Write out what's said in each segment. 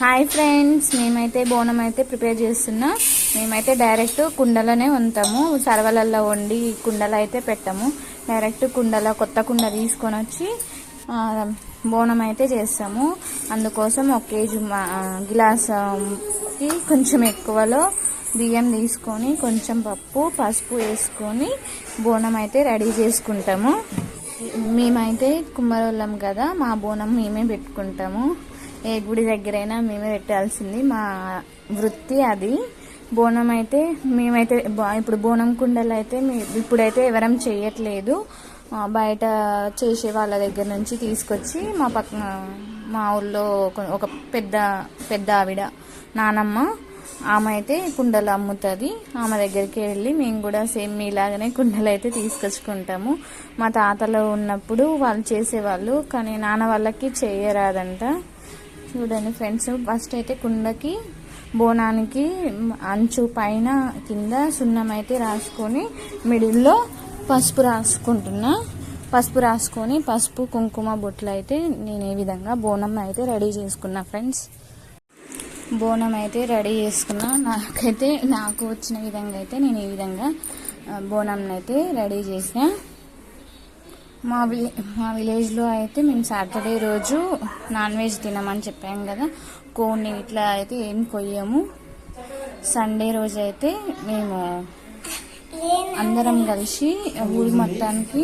Hi friends మేమైతే బోనం అయితే ప్రిపేర్ చేస్తున్నా. మేమైతే డైరెక్ట్ కుండలోనే ఉంటాము సర్వలల్లో వండి కుండలో అయితే పెట్టాము. డైరెక్ట్ కుండలో కొత్త కుండ తీసుకొని వచ్చి బోనం అయితే చేస్తాము. అందుకోసం ఒక కేజీ మా- కొంచెం ఎక్కువలో బియ్యం తీసుకొని కొంచెం పప్పు పసుపు వేసుకొని బోనం అయితే రెడీ చేసుకుంటాము. మేమైతే కుమ్మరోళ్ళం కదా మా బోనం మేమే పెట్టుకుంటాము. ఏ గుడి దగ్గరైనా మేమే పెట్టాల్సింది. మా వృత్తి అది. బోనం అయితే మేమైతే ఇప్పుడు బోనం కుండలు అయితే ఇప్పుడైతే ఎవరం చేయట్లేదు బయట చేసే వాళ్ళ దగ్గర నుంచి తీసుకొచ్చి మా పక్క మా ఊళ్ళో ఒక- పెద్ద పెద్ద ఆవిడ నానమ్మ ఆమె అయితే కుండలు అమ్ముతుంది. ఆమె దగ్గరికి వెళ్ళి మేము కూడా సేమ్ మీలాగానే కుండలు అయితే తీసుకొచ్చుకుంటాము. మా తాతలు ఉన్నప్పుడు వాళ్ళు చేసేవాళ్ళు కానీ నాన్న వాళ్ళకి చేయరాదంట. చూడండి ఫ్రెండ్స్. ఫస్ట్ అయితే కుండకి బోనానికి అంచు పైన కింద సున్నం అయితే రాసుకొని మిడిల్లో పసుపు రాసుకుంటున్నా. పసుపు రాసుకొని పసుపు కుంకుమ బొట్లు అయితే నేను ఈ విధంగా బోనం అయితే రెడీ చేసుకున్నా ఫ్రెండ్స్. బోనం అయితే రెడీ చేసుకున్నా. నాకైతే నాకు వచ్చిన విధంగా అయితే నేను ఈ విధంగా బోనం అయితే రెడీ చేసిన. మా విలే మా విలేజ్లో అయితే మేము సాటర్డే రోజు నాన్ వెజ్ తినమని చెప్పాం కదా. కోడిని ఇట్లా అయితే ఏం కొయ్యము. సండే రోజు అయితే మేము అందరం కలిసి ఊరి మొత్తానికి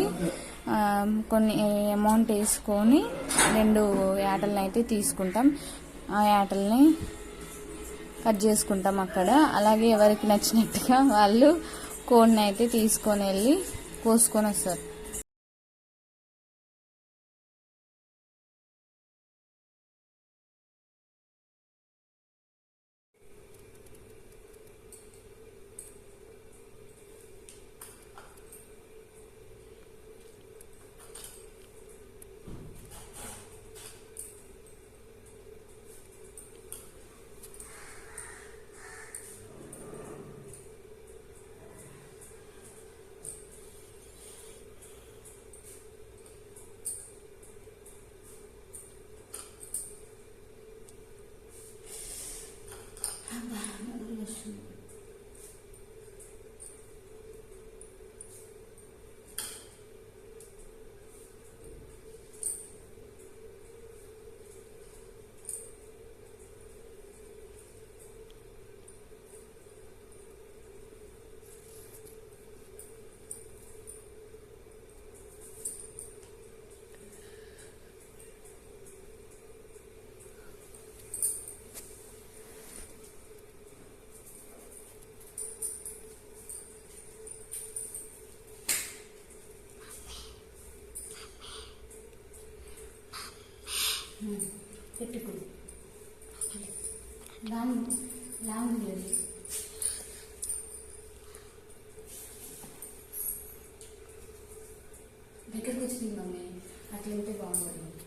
కొన్ని అమౌంట్ వేసుకొని రెండు యాటలను అయితే తీసుకుంటాం. ఆ యాటల్ని కట్ చేసుకుంటాం అక్కడ. అలాగే ఎవరికి నచ్చినట్టుగా వాళ్ళు కోడిని అయితే తీసుకొని వెళ్ళి కోసుకొని వస్తారు. పెట్టుకో లాంగ్ లాంగ్ లేదు దగ్గరకు వచ్చింది మమ్మీ అట్లా ఉంటే బాగుంటుంది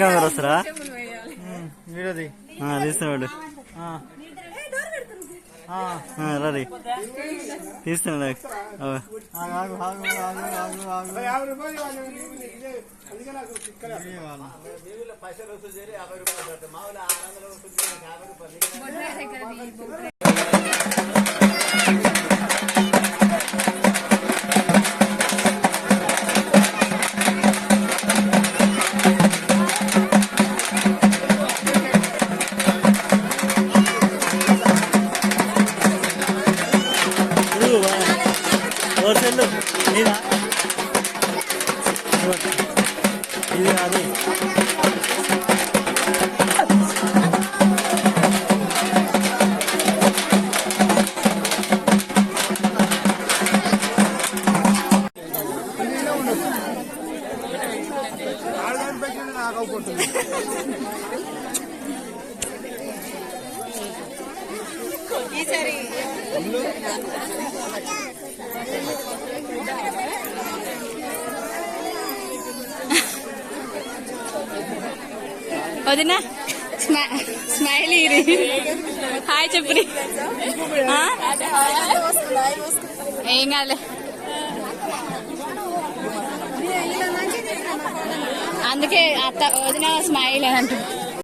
కెమెరా వస్తారా వీడియోది తీస్తున్నాడు రీ తీస్తున్నా పైసలు 봐. 어셀로 니다 이리 나니. ఆగకపోతుంది అది వదినా స్మైల్ ఇరి హాయ్ చెప్పురి ఏం కాలే అందుకే అత్త వదిన స్మైల్ అంటుంది.